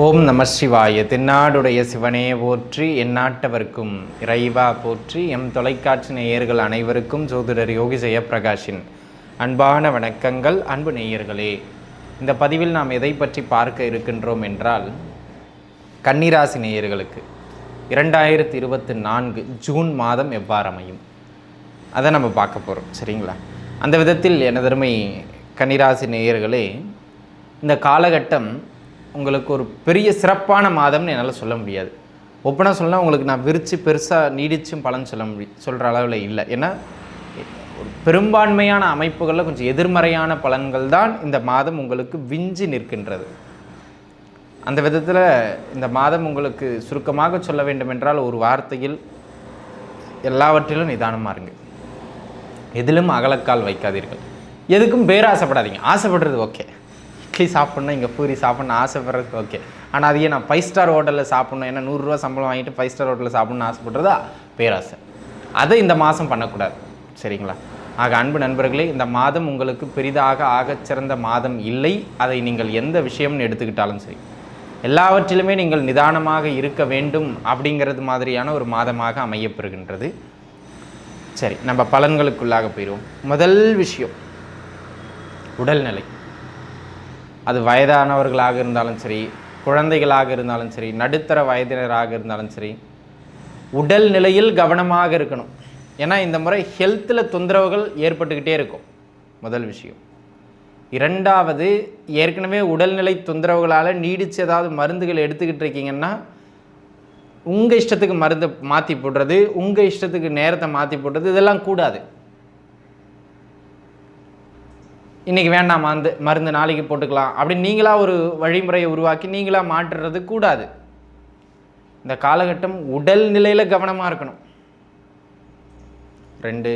ஓம் நம சிவாய. தென்னாடுடைய சிவனே போற்றி எந்நாட்டவர்க்கும் இறைவா போற்றி எம் தொலைக்காட்சி நேயர்கள் அனைவருக்கும் ஜோதிடர் யோகி ஜெயப்பிரகாஷின் அன்பான வணக்கங்கள். அன்பு நேயர்களே இந்த பதிவில் நாம் எதை பற்றி பார்க்க இருக்கின்றோம் என்றால் கன்னிராசி நேயர்களுக்கு இரண்டாயிரத்தி இருபத்தி நான்கு ஜூன் மாதம் எவ்வாறு அமையும்? அதை நம்ம பார்க்க போகிறோம் சரிங்களா? அந்த விதத்தில் எனதருமை கன்னிராசி நேயர்களே இந்த காலகட்டம் உங்களுக்கு ஒரு பெரிய சிறப்பான மாதம்னு என்னால் சொல்ல முடியாது. ஒப்பனாக சொன்னால் உங்களுக்கு நான் விரித்து பெருசாக நீடிச்சும் பலன் சொல்ல முடி சொல்கிற அளவில் இல்லை. ஏன்னா ஒரு பெரும்பான்மையான அமைப்புகளில் கொஞ்சம் எதிர்மறையான பலன்கள் தான் இந்த மாதம் உங்களுக்கு விஞ்சி நிற்கின்றது. அந்த விதத்தில் இந்த மாதம் உங்களுக்கு சுருக்கமாக சொல்ல வேண்டுமென்றால் ஒரு வார்த்தையில் எல்லாவற்றிலும் நிதானமாக இருங்க. எதிலும் அகலக்கால் வைக்காதீர்கள். எதுக்கும் பேராசைப்படாதீங்க ஆசைப்படுறது ஓகே. இட்லி சாப்பிட்ணும் இங்கே பூரி சாப்பிட்ணும் ஆசைப்படுறதுக்கு ஓகே ஆனால் அதையே நான் ஃபைவ் ஸ்டார் ஹோட்டலில் சாப்பிட்ணும். ஏன்னா நூறுரூவா சம்பளம் வாங்கிட்டு ஃபைவ் ஸ்டார் ஹோட்டலில் சாப்பிட்ணும்னு ஆசைப்படுறதா? பேராசை. அதை இந்த மாதம் பண்ணக்கூடாது. சரிங்களா? ஆக அன்பு நண்பர்களே இந்த மாதம் உங்களுக்கு பெரிதாக ஆகச் சிறந்த மாதம் இல்லை. அதை நீங்கள் எந்த விஷயம்னு எடுத்துக்கிட்டாலும் சரி. எல்லாவற்றிலுமே நீங்கள் நிதானமாக இருக்க வேண்டும் அப்படிங்கிறது மாதிரியான ஒரு மாதமாக அமையப்பெறுகின்றது. சரி நம்ம பலன்களுக்குள்ளாக போயிடுவோம். முதல் விஷயம் உடல்நிலை. அது வயதானவர்களாக இருந்தாலும் சரி குழந்தைகளாக இருந்தாலும் சரி நடுத்தர வயதினராக இருந்தாலும் சரி உடல் நிலையில் கவனமாக இருக்கணும். ஏன்னா இந்த முறை ஹெல்த்தில் தொந்தரவுகள் ஏற்பட்டுக்கிட்டே இருக்கும். முதல் விஷயம். இரண்டாவது ஏற்கனவே உடல்நிலை தொந்தரவுகளால் நீடித்து ஏதாவது மருந்துகள் எடுத்துக்கிட்டு இருக்கீங்கன்னா உங்கள் இஷ்டத்துக்கு மருந்து மாற்றி போடுறது உங்கள் இஷ்டத்துக்கு நேரத்தை மாற்றி போடுறது இதெல்லாம் கூடாது. இன்றைக்கி வேண்டாம் மருந்து மருந்து நாளைக்கு போட்டுக்கலாம் அப்படின்னு நீங்களாக ஒரு வழிமுறையை உருவாக்கி நீங்களாக மாற்றுறது கூடாது. இந்த காலகட்டம் உடல் நிலையில் கவனமாக இருக்கணும். ரெண்டு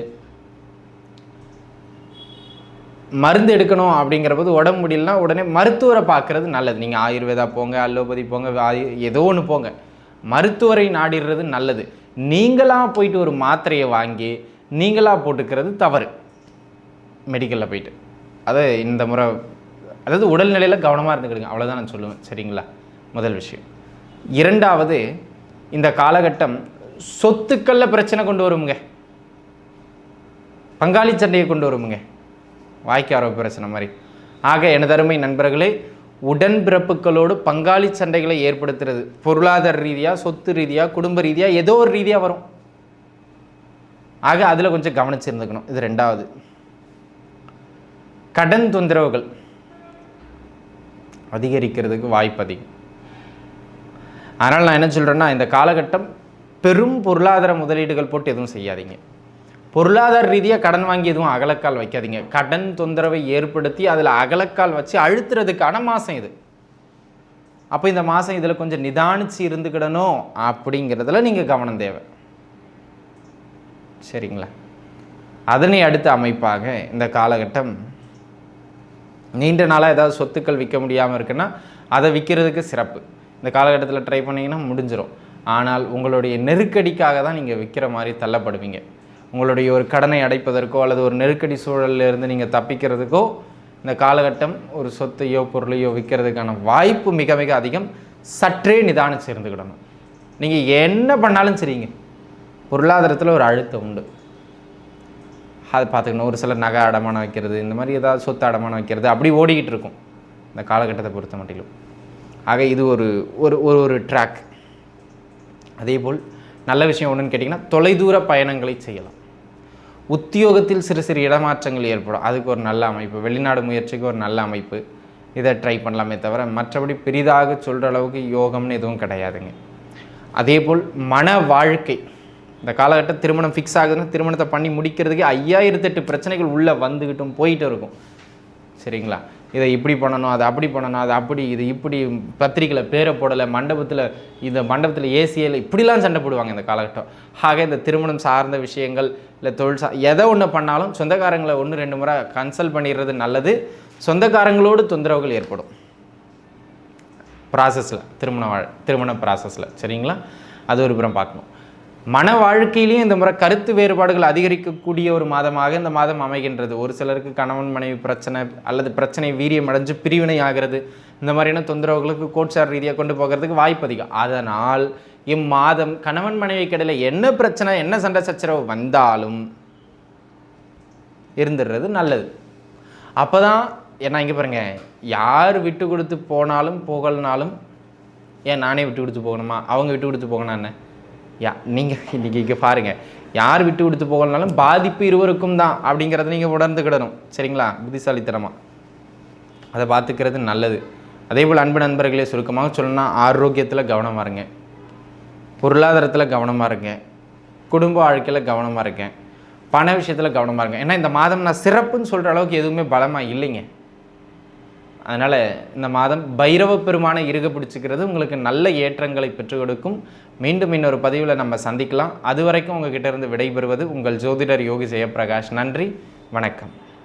மருந்து எடுக்கணும் அப்படிங்கிற போது உடம்பு முடியலனா உடனே மருத்துவரை பார்க்குறது நல்லது. நீங்கள் ஆயுர்வேதா போங்க அலோபதி போங்க ஆயு ஏதோ ஒன்று போங்க. மருத்துவரை நாடிடுறது நல்லது. நீங்களாக போயிட்டு ஒரு மாத்திரையை வாங்கி நீங்களாக போட்டுக்கிறது தவறு. மெடிக்கலில் போயிட்டு. அதை இந்த முறை அதாவது உடல்நிலையில் கவனமாக இருந்துக்கிடுங்க. அவ்வளோதான் நான் சொல்லுவேன். சரிங்களா? முதல் விஷயம். இரண்டாவது இந்த காலகட்டம் சொத்துக்களில் பிரச்சனை கொண்டு வருமுங்க. பங்காளி சண்டையை கொண்டு வருமுங்க. வாய்க்கு ஆரோக்கிய பிரச்சனை மாதிரி. ஆக எனதருமை நண்பர்களே உடன்பிறப்புகளோடு பங்காளி சண்டைகளை ஏற்படுத்துறது பொருளாதார ரீதியாக சொத்து ரீதியாக குடும்ப ரீதியாக ஏதோ ஒரு ரீதியாக வரும். ஆக அதில் கொஞ்சம் கவனிச்சிருந்துக்கணும். இது ரெண்டாவது. கடன் தொந்தரவுகள் அதிகரிக்கிறதுக்கு வாய்ப்பு அதிகம். அதனால் நான் என்ன சொல்கிறேன்னா இந்த காலகட்டம் பெரும் பொருளாதார முதலீடுகள் போட்டு எதுவும் செய்யாதீங்க. பொருளாதார ரீதியாக கடன் வாங்கி எதுவும் அகலக்கால் வைக்காதீங்க. கடன் தொந்தரவை ஏற்படுத்தி அதில் அகலக்கால் வச்சு அழுத்துறதுக்கான மாதம் இது. அப்போ இந்த மாதம் இதில் கொஞ்சம் நிதானிச்சு இருந்துக்கிடணும் அப்படிங்கிறதுல நீங்கள் கவனம் தேவை. சரிங்களா? அதனை அடுத்த அமைப்பாக இந்த காலகட்டம் நீண்ட நாளாக ஏதாவது சொத்துக்கள் விற்க முடியாமல் இருக்குன்னா அதை விற்கிறதுக்கு சிறப்பு. இந்த காலகட்டத்தில் ட்ரை பண்ணிங்கன்னா முடிஞ்சிடும் ஆனால் உங்களுடைய நெருக்கடிக்காக தான் நீங்கள் விற்கிற மாதிரி தள்ளப்படுவீங்க. உங்களுடைய ஒரு கடனை அடைப்பதற்கோ அல்லது ஒரு நெருக்கடி சூழலில் நீங்கள் தப்பிக்கிறதுக்கோ இந்த காலகட்டம் ஒரு சொத்தையோ பொருளையோ விற்கிறதுக்கான வாய்ப்பு மிக மிக அதிகம். சற்றே நிதானிச்சு இருந்துக்கிடணும் நீங்கள் என்ன பண்ணாலும் சரிங்க. பொருளாதாரத்தில் ஒரு அழுத்தம் உண்டு. அதை பார்த்துக்கணும். ஒரு சிலர் நகை அடமானம் வைக்கிறது இந்த மாதிரி ஏதாவது சொத்து அடமானம் வைக்கிறது அப்படி ஓடிக்கிட்டு இருக்கும். இந்த காலகட்டத்தை பொறுத்த மட்டிலும். ஆக இது ஒரு ஒரு ஒரு ஒரு ட்ராக் அதே போல் நல்ல விஷயம் ஒன்றுன்னு கேட்டிங்கன்னா தொலைதூர பயணங்களை செய்யலாம். உத்தியோகத்தில் சிறு சிறு இடமாற்றங்கள் ஏற்படும். அதுக்கு ஒரு நல்ல அமைப்பு. வெளிநாடு முயற்சிக்கு ஒரு நல்ல அமைப்பு. இதை ட்ரை பண்ணலாமே தவிர மற்றபடி பெரிதாக சொல்கிற அளவுக்கு யோகம்னு எதுவும் கிடையாதுங்க. அதே போல் மன வாழ்க்கை. இந்த காலகட்டம் திருமணம் ஃபிக்ஸ் ஆகுதுன்னா திருமணத்தை பண்ணி முடிக்கிறதுக்கு ஐயாயிரத்தெட்டு பிரச்சனைகள் உள்ளே வந்துக்கிட்டும் போயிட்டு இருக்கும். சரிங்களா? இதை இப்படி பண்ணணும் அதை அப்படி பண்ணணும் அது அப்படி இது இப்படி பத்திரிக்கையில் பேரை போடலை மண்டபத்தில் இந்த மண்டபத்தில் ஏசியில் இப்படிலாம் சண்டை போடுவாங்க இந்த காலகட்டம். ஆக இந்த திருமணம் சார்ந்த விஷயங்கள் இல்லை தொழில் சா எதை ஒன்று பண்ணாலும் சொந்தக்காரங்களை ஒன்று ரெண்டு முறை கன்சல்ட் பண்ணிடுறது நல்லது. சொந்தக்காரங்களோடு தொந்தரவுகள் ஏற்படும். ப்ராசஸில் திருமண வாழ் திருமண ப்ராசஸில் சரிங்களா? அது ஒரு புறம் பார்க்கணும். மன வாழ்க்கையிலையும் இந்த முறை கருத்து வேறுபாடுகள் அதிகரிக்கக்கூடிய ஒரு மாதமாக இந்த மாதம் அமைகின்றது. ஒரு சிலருக்கு கணவன் மனைவி பிரச்சனை அல்லது பிரச்சனை வீரியம் அடைஞ்சு பிரிவினை ஆகிறது. இந்த மாதிரியான தொந்தரவுகளுக்கு கோட்சார் ரீதியாக கொண்டு போகிறதுக்கு வாய்ப்பு அதிகம். அதனால் இம்மாதம் கணவன் மனைவி கடையில் என்ன பிரச்சனை என்ன சண்டை சச்சரவு வந்தாலும் இருந்துடுறது நல்லது. அப்போ தான் ஏன்னா இங்கே பாருங்க யார் விட்டு கொடுத்து போனாலும் போகலனாலும் ஏன் நானே விட்டு கொடுத்து போகணுமா? அவங்க விட்டு கொடுத்து போகணும் என்ன? யா நீங்கள் இன்றைக்கி இங்கே பாருங்கள் யார் விட்டு கொடுத்து போகலனாலும் பாதிப்பு இருவருக்கும் தான் அப்படிங்கிறத நீங்கள் உணர்ந்துக்கிடணும். சரிங்களா? புத்திசாலித்தனமாக அதை பார்த்துக்கிறது நல்லது. அதே போல் அன்பு நண்பர்களே சுருக்கமாக சொல்லணும்னா ஆரோக்கியத்தில் கவனமாக இருங்க. பொருளாதாரத்தில் கவனமாக இருங்க. குடும்ப வாழ்க்கையில் கவனமாக இருக்கேன் பண விஷயத்தில் கவனமாக இருங்க. ஏன்னா இந்த மாதம் நான் சிறப்புன்னு சொல்கிற அளவுக்கு எதுவுமே பலமாக இல்லைங்க. அதனால் இந்த மாதம் பைரவ பெருமானை இருக பிடிச்சிக்கிறது உங்களுக்கு நல்ல ஏற்றங்களை பெற்றுக் கொடுக்கும். மீண்டும் இன்னொரு பதிவில் நம்ம சந்திக்கலாம். அது வரைக்கும் உங்ககிட்ட இருந்து விடைபெறுவது உங்கள் ஜோதிடர் யோகி ஜெயப்பிரகாஷ். நன்றி வணக்கம்.